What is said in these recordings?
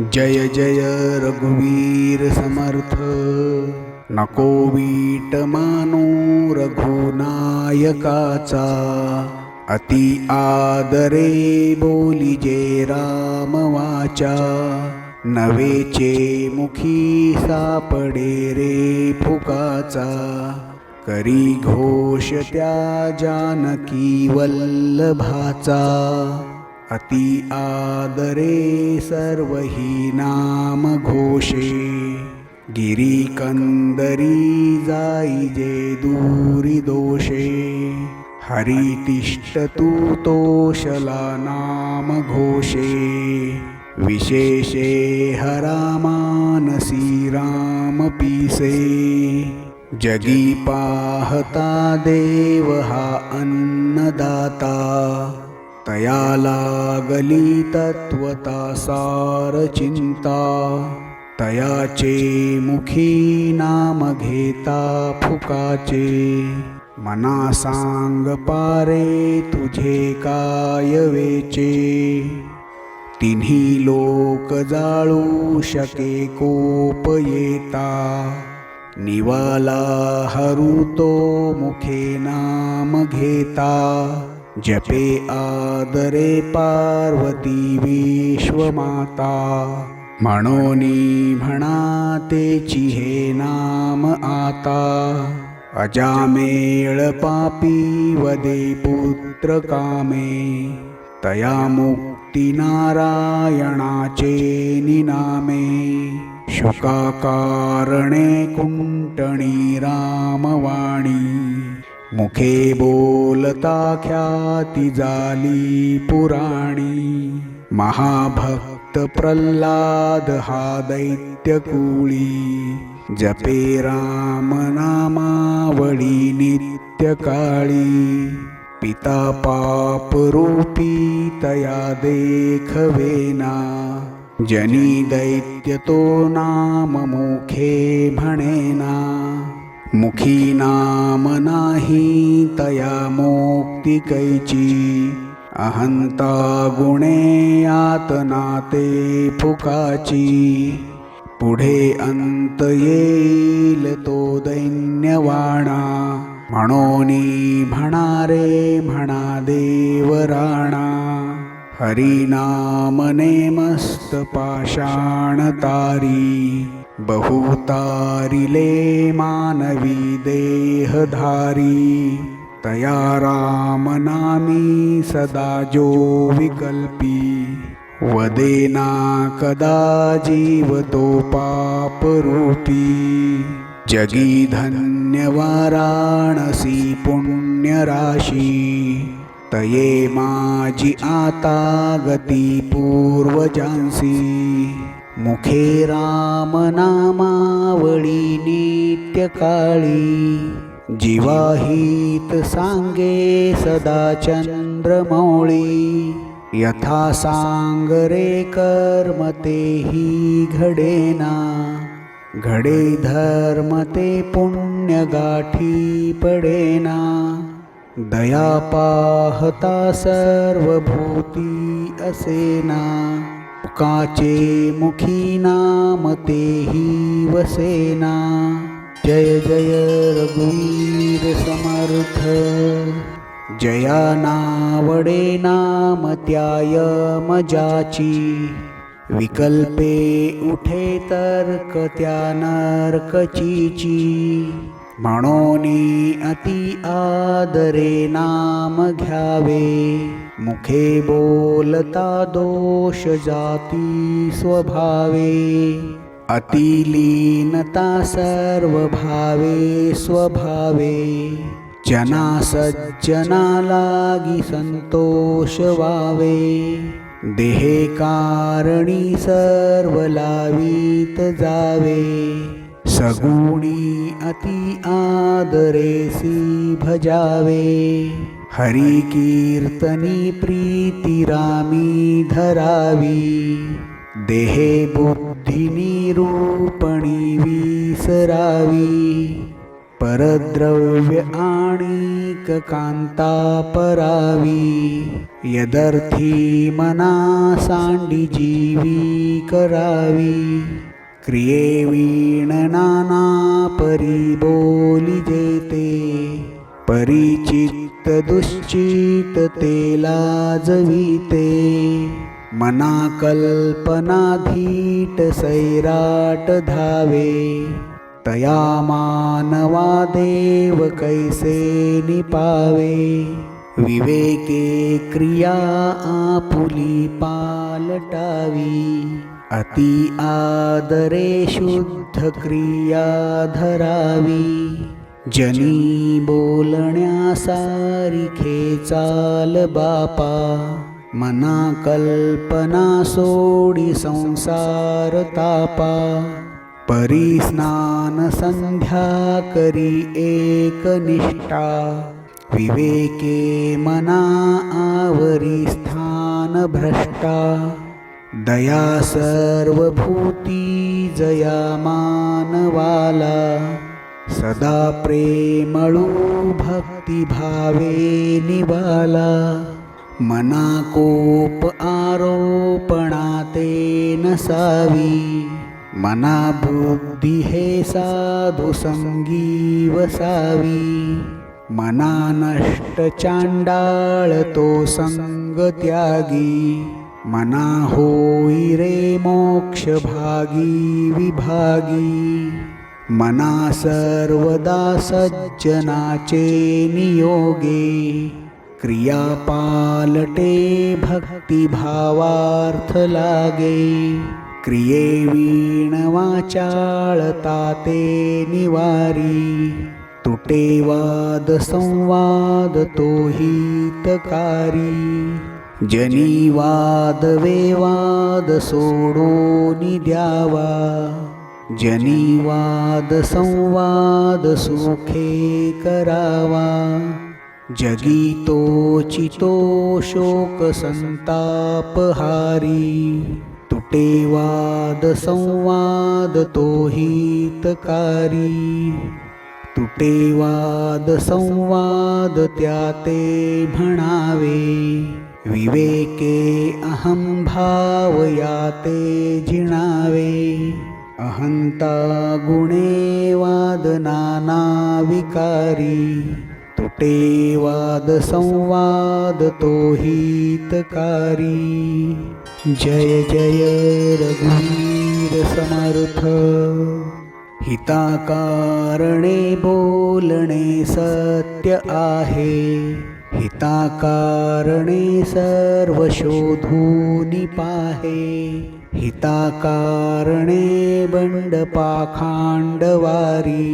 जय जय रघुवीर समर्थ। नको वीट मानो रघुनायकाचा। अति आदरे बोली जे राम वाचा। नवेचे मुखी सापडे रे फुकाचा। करी घोष त्या जानकी वल्लभाचा। अति आदरे सर्व ही नाम घोषे। गिरीकंदरी जाई जे दूरी दोषे। हरी तोषला नाम घोषे। विशेषे हरामानसी राम पीसे। जगी पाहता देव हा अन्नदाता। तया लागली तत्वता सार चिंता तयाचे मुखी नाम घेता फुकाचे। मना सांग पारे तुझे काय वेचे। तिन्ही लोक जाळू शके कोप येता। निवाला हरुतो मुखे नाम घेता। जपे आदरे पार्वती विश्वमाता। म्हणोनी म्हणा तेची हे नाम आता। अजामेळ पापी वदे पुत्र कामे। तया मुक्ती नारायणाचे निनामे। शुकाकारणे कुंटणी रामवाणी। मुखे बोलता ख्याती जाली पुराणी. महाभक्त प्रल्हाद हा दैत्यकुळी. जपे राम नामावळी नित्य काळी पिता पाप रूपी तया देखवेना. जनी दैत्य तो नाम मुखे म्हणेना. मुखी नाम नाही तया मोक्तिकैची अहंता गुणे आतनाते ते फुकाची। पुढे अंत येईल तो दैन्यवाणा। म्हणोनी म्हणारे म्हणा देवराणा हरिनामने मस्त पाषाण तारी बहुतारिले मानवी देहधारी तया रामनामी सदा जो विकल्पी। वदेना कदा जीवतो पापरूपी। जगी धन्यवाराणसी पुण्यराशी। तये माजी आता गती पूर्वजांसी। मुखे राम नामावळी नित्य काळी. जीवाहित सांगे सदा चंद्रमौळी यथा सांग रे कर्म तेही घडेना घडे धर्म ते पुण्य गाठी पडेना दया पाहता सर्वभूती असेना काचे मुखी नाम तेही वसेना। जय जय रघुवीर समर्थ। जया नावडे नाम त्याय मजाची। विकल्पे उठे तर्क त्या नर्कचीची। म्हणोनी अति आदरे नाम घ्यावे। मुखे बोलता दोष जाती स्वभावे। अतिलीनता सर्व भावे स्वभावे। जना सज्जना लागी संतोष वावे। देहे कारणी सर्व लावीत जावे। सगुणी अति आदरेसी भजावे। हरी कीर्तनी प्रीती रामी धरावी देहे बुद्धिनी रूपणी विसरावी परद्रव्य आणिक कांता परावी यदर्थी मना सांडी जीवी करावी क्रियेवीण नाना परी बोली जेते परिचित दुश्चित ते लाजविते मना कल्पनाधीट सैराट धावे तया मानवा देव कैसे निपावे? विवेके क्रिया आपुली पालटावी अति आदरे शुद्ध क्रिया धरावी। जनी बोलण्या सारिखे चाल बापा मना कल्पना सोडी संसार तापा. परिस्नान संध्या करी एकनिष्ठा विवेके मना आवरी स्थान भ्रष्टा. दया सर्वभूती जया मानवाला. सदा प्रेमळू भक्तिभावे निवाला मना कोप आरोपणा ते नसावी मना बुद्धी हे साधु संगी वसावी मना नष्ट चांडाळ तो संग त्यागी। मना होई रे मोक्ष भागी विभागी। मना सर्वदा सज्जनाचे नियोगे क्रिया पालटे भक्तिभावार्थ लागे क्रिये वीण वाचाळता ते निवारी तुटे वाद संवाद तो हितकारी जनी वाद वेवाद सोडो द्यावा. जनी वाद संवाद सुखे करावा। जगी तोची तो शोक संताप हारी। तुटे वाद संवाद तो हितकारी। तुटे वाद संवाद त्या ते म्हणावे। विवेके अहं भाव याते जिणावे। अहंता गुणे वाद नाना विकारी तुटे वाद संवाद तो हितकारी। जय जय रघुवीर समर्थ। हिताकारणे बोलणे सत्य आहे। हिताकारणे सर्व शोधून पाहे। हिताकारणे बंड पाखांडवारी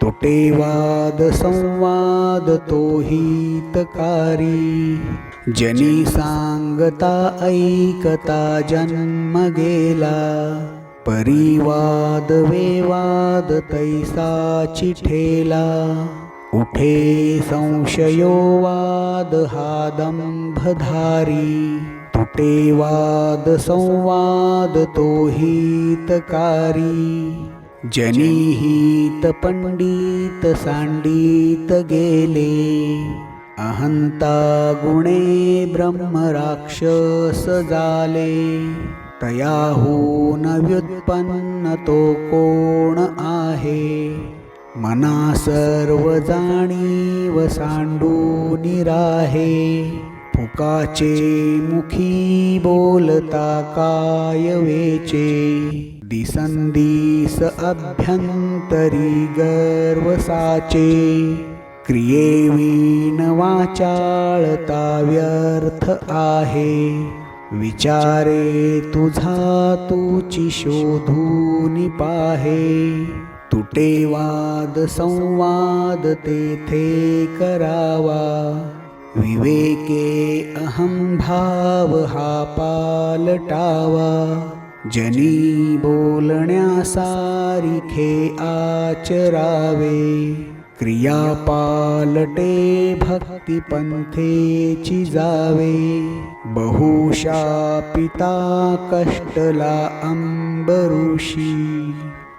तुटे वाद संवाद तो हितकारी जनी सांगता ऐकता जन्म गेला परिवाद वेवाद तैसा चिठेला उठे संशयो वाद हा दंभधारी। तुटे वाद संवाद तो हितकारी। जनीहित पंडित सांडित गेले। अहंता गुणे ब्रह्म राक्षस झाले तयाहून व्युत्पन्न तो कोण आहे? मना सर्व जाणीव सांडून राहे। फुकाचे मुखी बोलता काय वेचे दिसंदिस अभ्यंतरी गर्वसाचे. क्रियेवीन वाचाळता व्यर्थ आहे. विचारे तुझा तुची शोधून पाहे. तुटे वाद संवाद तेथे करावा. विवेके अहं भाव हा पालटावा जनी बोलण्यासारिखे आचरावे। क्रिया पालटे भक्तिपंथेची जावे। बहुशा पिता कष्टला अंबरुषी।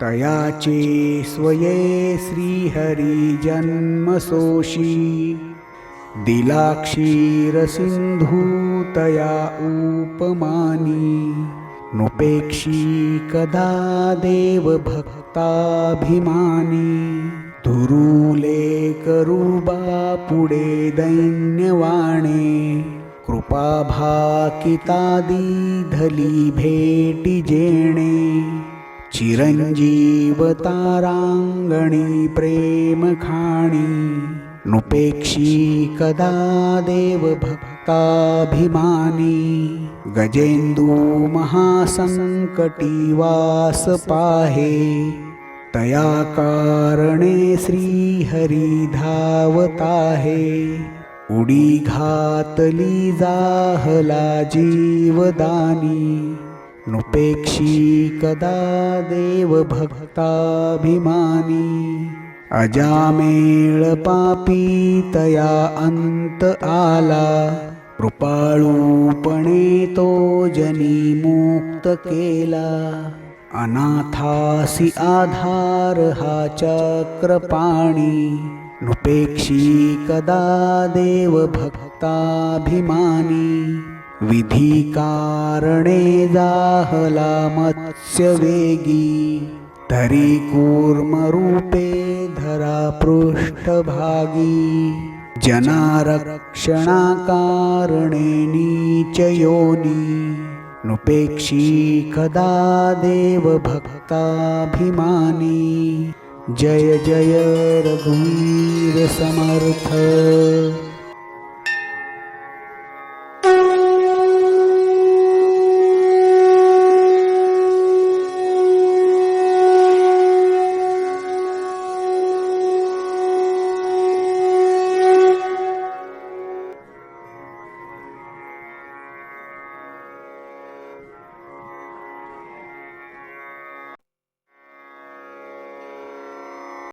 तयाचे स्वये श्रीहरी जन्मसोशी दिला उपमानी नुपेक्षी कदा देवभक्ताभिमानी। भक्ताभिमानी करुबा पुढे दैन्यवाणे कृपा भाकितादी भेटी जेणे चिरंजीव तारांगणी प्रेम खाणी नुपेक्षी कदा देव भक्ताभिमानी गजेंदू महासंकटी वास पाहे। तया कारणे श्रीहरी धावताहे उडी घातली जाहला जीवदानी। नुपेक्षी कदा देव भक्ताभिमानी अजामेळ पापी तया अंत आला. कृपाळूपणे तो जनी मुक्त केला. अनाथासी आधार हा चक्रपाणी नुपेक्षी कदा देव भक्ताभिमानी. विधी कारणे जाहला मत्स्य वेगी तरी कूर्मरूपे पृष्ठभागी। जनारक्षणाकारणे नीचयोनी। नुपेक्षी कदा देव भक्ताभिमानी जय जय रघुवीर समर्थ